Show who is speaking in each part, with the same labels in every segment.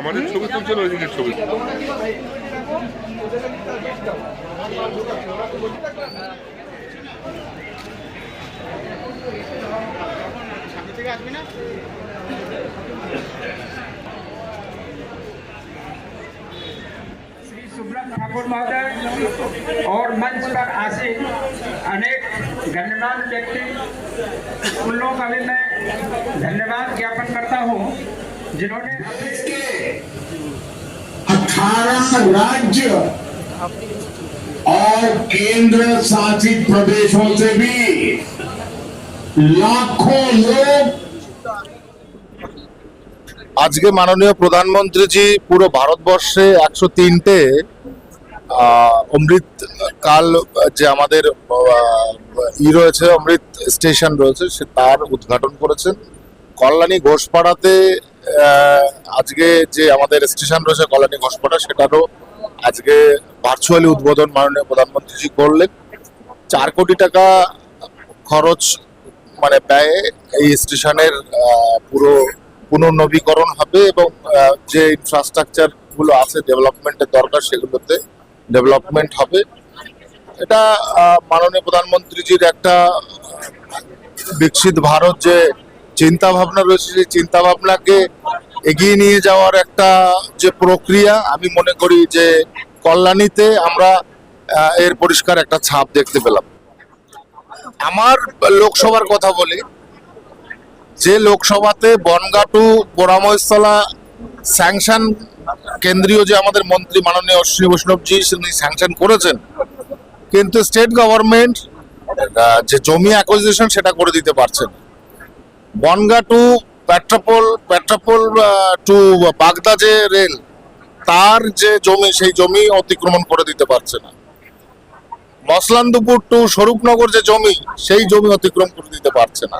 Speaker 1: আমাদের ছবি তুলছেন ওইদিকে ছবি
Speaker 2: श्री सुब्रत ठाकुर महोदय और मंच पर आसीन अनेक गण्यमान व्यक्ति उन लोगों का भी मैं धन्यवाद ज्ञापन करता हूँ जिन्होंने
Speaker 3: अठारह राज्य और केंद्र शासित प्रदेशों से भी लाखों लोग
Speaker 4: আজকে মাননীয় প্রধানমন্ত্রীজি পুরো ভারতবর্ষে একশো তিনটে অমৃত কাল যে আমাদের আহ, ই রয়েছে অমৃত স্টেশন রয়েছে সে তার উদ্ঘাটন করেছেন কল্যাণী ঘোষপাড়াতে আজকে যে আমাদের স্টেশন রয়েছে কল্যাণী ঘোষপাড়া, সেটারও আজকে ভার্চুয়ালি উদ্বোধন মাননীয় প্রধানমন্ত্রীজি করলেন। চার কোটি টাকা খরচ মানে ব্যয়ে এই স্টেশনের পুরো পুনর্নবীকরণ হবে এবং যে ইনফ্রাস্ট্রাকচারগুলো আছে ডেভেলপমেন্টের দরকার, সেগুলোতে ডেভেলপমেন্ট হবে। এটা মাননীয় প্রধানমন্ত্রীজির একটা বিকশিত ভারত যে চিন্তা ভাবনা রয়েছে, সেই চিন্তা ভাবনাকে এগিয়ে নিয়ে যাওয়ার একটা যে প্রক্রিয়া, আমি মনে করি যে কল্যাণীতে আমরা এর পরিষ্কার একটা ছাপ দেখতে পেলাম। আমার লোকসভার কথা বলি, যে লোকসভাতে বনগা টু পোড়াময়স্থলা স্যাংশন কেন্দ্রীয় যে আমাদের মন্ত্রী মাননীয় অশ্বিনী বৈষ্ণবজি, তিনি স্যাংশন করেছেন, কিন্তু স্টেট গভর্নমেন্ট যে জমি অ্যাকুইজিশন সেটা করে দিতে পারছে না। বনগা টু পেট্রাপোল পেট্রাপোল টু বাগদা যে রেল, তার যে জমি, সেই জমি অতিক্রমণ করে দিতে পারছে না। মসলান্দপুর টু স্বরূপনগর যে জমি, সেই জমি অতিক্রম করে দিতে পারছে না।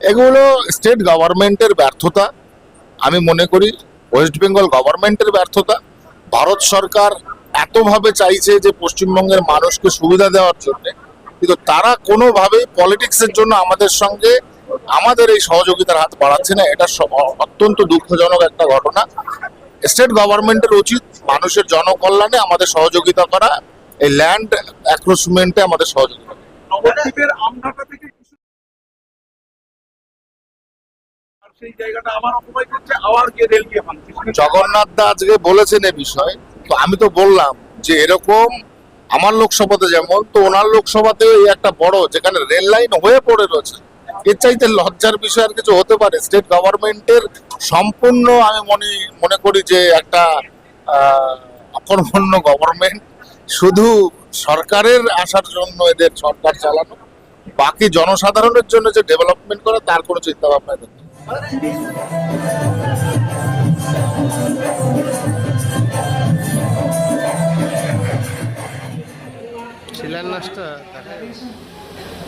Speaker 4: এগুলো স্টেট গভর্নমেন্টের ব্যর্থতা। আমি মনে করি ওয়েস্ট বেঙ্গল গভর্নমেন্টের ব্যর্থতা। ভারত সরকার এতভাবে চাইছে যে পশ্চিমবঙ্গের মানুষকে সুবিধা দেওয়ার জন্য, কিন্তু তারা কোনোভাবেই পলিটিক্সের জন্য আমাদের সঙ্গে আমাদের এই সহযোগিতার হাত বাড়াচ্ছে না এটা অত্যন্ত দুঃখজনক একটা ঘটনা স্টেট গভর্নমেন্টের উচিত মানুষের জনকল্যাণে আমাদের সহযোগিতা করা এই ল্যান্ড অ্যাক্রোচমেন্টে আমাদের সহযোগিতা।
Speaker 5: নবদ্বীপের আমঘাটা থেকে সেই জায়গাটা আবার অকুপাই করছে আবার গিয়ে রেল গিয়ে
Speaker 4: জগন্নাথ দা আজকে বলেছেন এ বিষয়ে তো আমি তো বললাম যে এরকম আমার লোকসভাতে যেমন তো ওনার লোকসভাতেও এই একটা বড় যেখানে রেল লাইন হয়ে পড়ে রয়েছে এর চাইতে লজ্জার বিষয় আর কিছু হতে পারে স্টেট গভর্নমেন্টের সম্পূর্ণ আমি মনে মনে করি যে একটা অকর্মণ্য গভর্নমেন্ট শুধু সরকারের আসার জন্য এদের সরকার চালানো, বাকি জনসাধারণের জন্য যে ডেভেলপমেন্ট করা, তার কোনো চিন্তা ভাবনা এদের।
Speaker 6: শিলান্যাসটা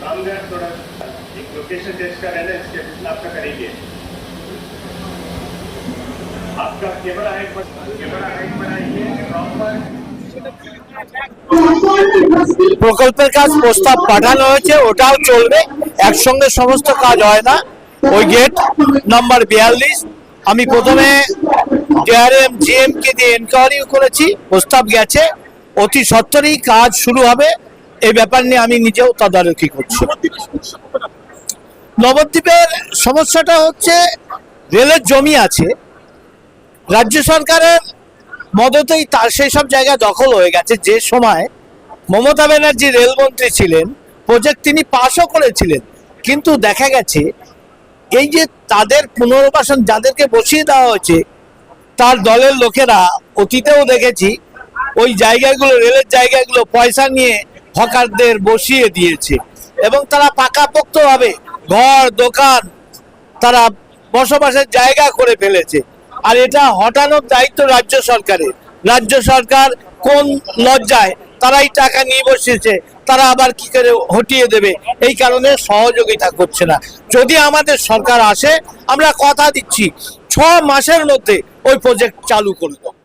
Speaker 6: দেখা যাচ্ছে
Speaker 7: रामदेव थोड़ा एक लोकेशन टेस्ट का रहना है इसके आपका करेंगे आपका कैमरा है कैमरा हाइट बनाइए प्रॉपर
Speaker 8: প্রকল্পের কাজ প্রস্তাব পাঠানো হয়েছে ওটাও চলবে একসঙ্গে সমস্ত কাজ হয় না ওই গেট নাম্বার বিয়াল্লিশ আমি প্রথমে ডিআরএম জিএম কে দিয়ে এনকোয়ারি করেছি প্রস্তাব গেছে অতি সত্তরই কাজ শুরু হবে এই ব্যাপার নিয়ে আমি নিজেও তদারকি করছি। নবদ্বীপের সমস্যাটা হচ্ছে, রেলের জমি আছে, রাজ্য সরকারের মদতেই তার সেই সব জায়গা দখল হয়ে গেছে। যে সময় মমতা ব্যানার্জি রেলমন্ত্রী ছিলেন, প্রজেক্ট তিনি পাশও করেছিলেন। কিন্তু দেখা গেছে, এই যে তাদের পুনর্বাসন যাদেরকে বসিয়ে দেওয়া হয়েছে, তার দলের লোকেরা, অতীতেও দেখেছি, ওই জায়গাগুলো, রেলের জায়গাগুলো পয়সা নিয়ে হকারদের বসিয়ে দিয়েছে। এবং তারা পাকাপোক্তভাবে ঘর, দোকান তারা বসবাসের জায়গা করে ফেলেছে। আর এটা হটানোর দায়িত্ব রাজ্য সরকারের। রাজ্য সরকার কোন লজ্জায় তারাই টাকা নিয়ে বসেছে তারা আবার কি করে হটিয়ে দেবে? এই কারণে সহযোগিতা করছে না। যদি আমাদের সরকার আসে, আমরা কথা দিচ্ছি, ছ মাসের মধ্যে ওই প্রজেক্ট চালু করে দেবো।